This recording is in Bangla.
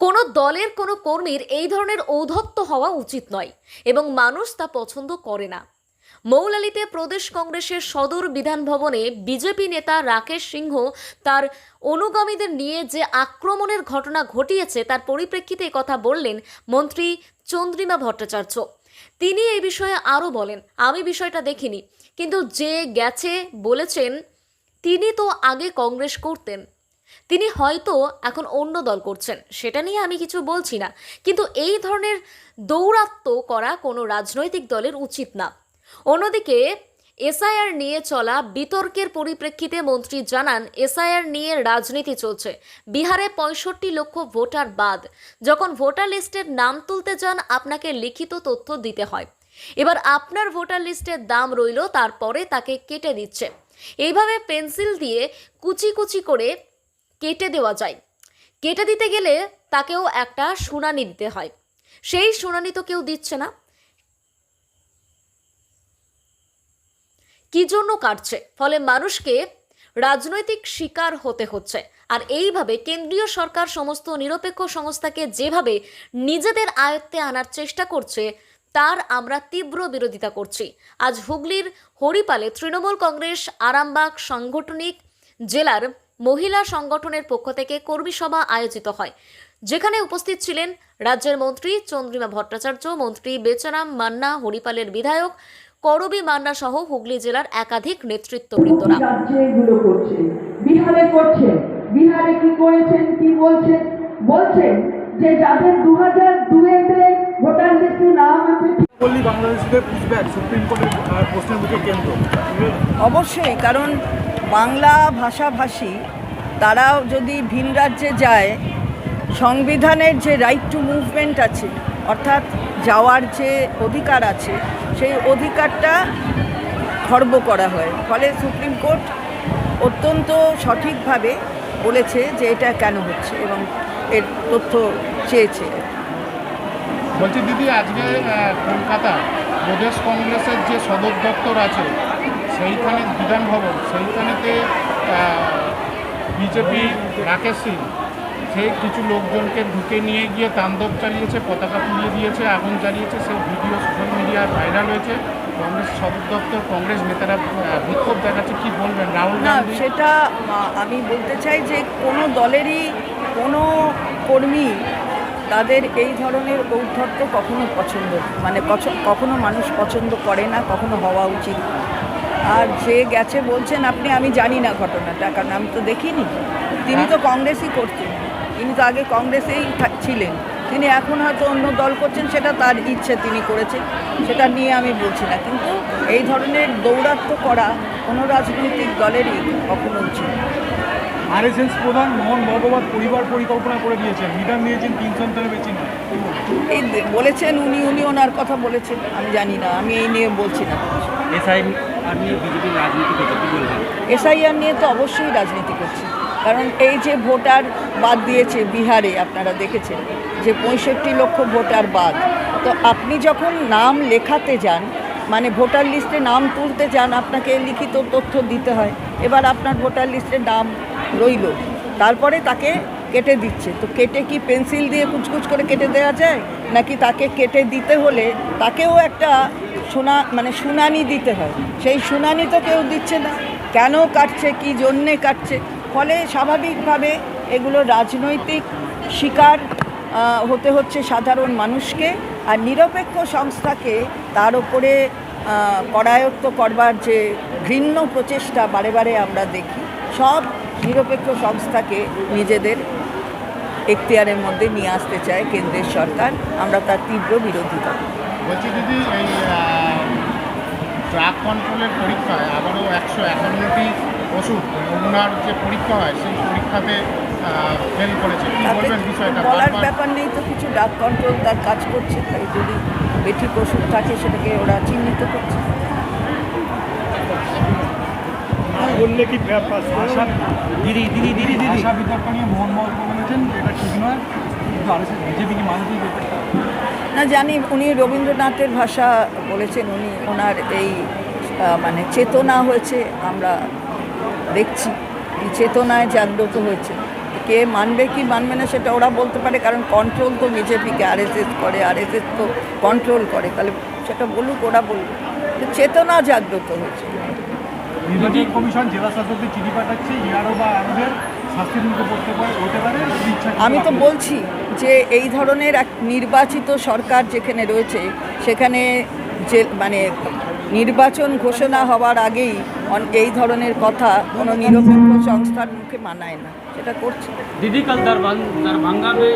কোনো দলের কোনো কর্মীর এই ধরনের ঔদ্ধত্য হওয়া উচিত নয় এবং মানুষ তা পছন্দ করে না। মৌলালিতে প্রদেশ কংগ্রেসের সদর বিধান ভবনে বিজেপি নেতা রাকেশ সিংহ তার অনুগামীদের নিয়ে যে আক্রমণের ঘটনা ঘটিয়েছে তার পরিপ্রেক্ষিতে কথা বললেন মন্ত্রী চন্দ্রিমা ভট্টাচার্য। তিনি এই বিষয়ে আরও বলেন, আমি বিষয়টা দেখিনি, কিন্তু যে গেছে বলেছেন, তিনি তো আগে কংগ্রেস করতেন। তিনি হয়তো এখন অন্য দল করছেন, সেটা নিয়ে আমি কিছু বলছি না। কিন্তু এই ধরনের দৌরাত্ম্য করা কোনো রাজনৈতিক দলের উচিত না। অন্যদিকে, এসআইআর নিয়ে চলা বিতর্কের পরিপ্রেক্ষিতে মন্ত্রী জানান, এসআইআর নিয়ে রাজনীতি চলছে। বিহারে পঁয়ষট্টি লক্ষ ভোটার বাদ। যখন ভোটার লিস্টের নাম তুলতে যান, আপনাকে লিখিত তথ্য দিতে হয়। এবার আপনার ভোটার লিস্টের দাম রইল, তারপরে তাকে কেটে দিচ্ছে। এইভাবে পেন্সিল দিয়ে কুচি কুচি করে কেটে দেওয়া যায়। কেটে দিতে গেলে তাকেও একটা শুনানি দিতে হয়। সেই শুনানি তো কেউ দিচ্ছে না। কি জন্য কাটছে? ফলে মানুষকে রাজনৈতিক শিকার হতে হচ্ছে। আর এইভাবে কেন্দ্রীয় সরকার সমস্ত নিরপেক্ষ সংস্থাকে যেভাবে নিজেদের আয়ত্তে আনার চেষ্টা করছে, তার আমরা তীব্র বিরোধিতা করছি। আজ হুগলির হরিপালে তৃণমূল কংগ্রেস আরামবাগ সাংগঠনিক জেলার মহিলা সংগঠনের পক্ষ থেকে কর্মী সভা আয়োজিত হয়। যেখানে উপস্থিত ছিলেন রাজ্যের মন্ত্রী চন্দ্রিমা ভট্টাচার্য, মন্ত্রী বেচারাম মান্না, হরিপালের বিধায়ক করবী মান্না সহ হুগলি জেলার একাধিক নেতৃত্ববৃন্দরা। বিহারে বিহারে কি করেছেন, কি বলছেন? বলছেন যে যাদের দু হাজার দুয়েতে ভোটার পল্লী বাংলাদেশিদের পুশব্যাক সুপ্রিম কোর্টের প্রশ্নের মুখে কেন্দ্র। অবশ্যই, কারণ বাংলা ভাষাভাষী, তারাও যদি ভিন রাজ্যে যায়, সংবিধানের যে রাইট টু মুভমেন্ট আছে, অর্থাৎ যাওয়ার যে অধিকার আছে, সেই অধিকারটা খর্ব করা হয়। ফলে সুপ্রিম কোর্ট অত্যন্ত সঠিকভাবে বলেছে যে এটা কেন হচ্ছে এবং এর তথ্য চেয়েছে। বলছি দিদি আজকে কলকাতা প্রদেশ কংগ্রেসের যে সদর দপ্তর আছে সেইখানে বিধান ভবন সেইখানেতে বিজেপি রাকেশ সিং সেই কিছু লোকজনকে ঢুকে নিয়ে গিয়ে তাণ্ডব চালিয়েছে পতাকা তুলিয়ে দিয়েছে আগুন জ্বালিয়েছে সেই ভিডিও সোশ্যাল মিডিয়ায় ভাইরাল হয়েছে। কংগ্রেস সদর দপ্তর কংগ্রেস নেতারা বিক্ষোভ দেখাচ্ছে কি বলবেন? রাহুল না গান্ধী? সেটা আমি বলতে চাই যে কোনো দলেরই কোনো কর্মী তাদের এই ধরনের ঔদ্ধত্য কখনো পছন্দ মানে কখনো মানুষ পছন্দ করে না কখনো হওয়া উচিত না। আর যে গেছে বলছেন আপনি আমি জানি না ঘটনাটা কারণ আমি তো দেখিনি তিনি তো কংগ্রেসই করতেন তিনি তো আগে কংগ্রেসেই ছিলেন তিনি এখন হয়তো অন্য দল করছেন সেটা তার ইচ্ছে তিনি করেছেন সেটা নিয়ে আমি বলছি না কিন্তু এই ধরনের দৌরাত্ম করা কোনো রাজনৈতিক দলেরই কখনো উচিত। আরএসএস প্রধান মোহন ভগবত পরিবার পরিকল্পনা করে দিয়েছেন। নিদান দিয়েছেন তিন সন্তানের বেশি না এই বলেছেন উনি উনি ওনার কথা বলেছেন আমি জানি না আমি এই নিয়ে বলছি না। এসআই আর নিয়ে বিজেপির রাজনীতি করছে কি বলবেন? এসআইআর নিয়ে তো অবশ্যই রাজনীতি করছে কারণ এই যে ভোটার বাদ দিয়েছে বিহারে আপনারা দেখেছেন যে পঁয়ষট্টি লক্ষ ভোটার বাদ। তো আপনি যখন নাম লেখাতে যান মানে ভোটার লিস্টে নাম তুলতে যান আপনাকে লিখিত তথ্য দিতে হয় এবার আপনার ভোটার লিস্টে নাম রইল। তারপরে তাকে কেটে দিচ্ছে। তো কেটে কি পেন্সিল দিয়ে কুচকুচ করে কেটে দেওয়া যায়? নাকি তাকে কেটে দিতে হলে তাকেও একটা শোনা মানে শুনানি দিতে হয়? সেই শুনানি তো কেউ দিচ্ছে না। কেন কাটছে? কি জন্যে কাটছে? ফলে স্বাভাবিকভাবে এগুলো রাজনৈতিক শিকার হতে হচ্ছে সাধারণ মানুষকে। আর নিরপেক্ষ সংস্থাকে তার আহ, করায়ত্ত করবার যে ঘৃণ্য প্রচেষ্টা বারে বারে আমরা দেখি। সব নিরপেক্ষ সংস্থাকে নিজেদের এখতিয়ারের মধ্যে নিয়ে আসতে চায় কেন্দ্রের সরকার। আমরা তার তীব্র বিরোধিতা। বলছি দিদি এই ড্রাগ কন্ট্রোলের পরীক্ষায় আবারও একশো একান্নটি ওষুধ নমুনার যে পরীক্ষা হয় সেই পরীক্ষাতে ফেল করেছে। বলার ব্যাপার নেই তো কিছু ডাক কন্ট্রোল তার কাজ করছে তাই যদি বেঠিক ওষুধ থাকে সেটাকে ওরা চিহ্নিত করছে। বললে কি ভাষা দিদি দিদি দিদি দিদি ভাষা বিতর্ক নিয়ে মোহন মহল বলেছেন এটা ঠিক নয় কিন্তু বিজেপি কি না জানি উনি রবীন্দ্রনাথের ভাষা বলেছেন উনি ওনার এই মানে চেতনা হয়েছে আমরা দেখছি এই চেতনায় জাগ্রত হয়েছে। কে মানবে কি মানবে না সেটা ওরা বলতে পারে কারণ কন্ট্রোল তো বিজেপিকে আরএসএস করে আরএসএস তো কন্ট্রোল করে তাহলে সেটা বলুক ওরা বলুক। চেতনা জাগ্রত হয়েছে। নির্বাচন কমিশন জেলা শাসকদের চিঠি পাঠাচ্ছে ইয়ারও বা আমাদের আমি তো বলছি যে এই ধরনের এক নির্বাচিত সরকার যেখানে রয়েছে সেখানে যে মানে নির্বাচন ঘোষণা হওয়ার আগেই এই ধরনের কথা কোনো নিরপেক্ষ সংস্থার মুখে মানায় না। সেটা করছে। দিদি কাল দরভাঙ্গা মে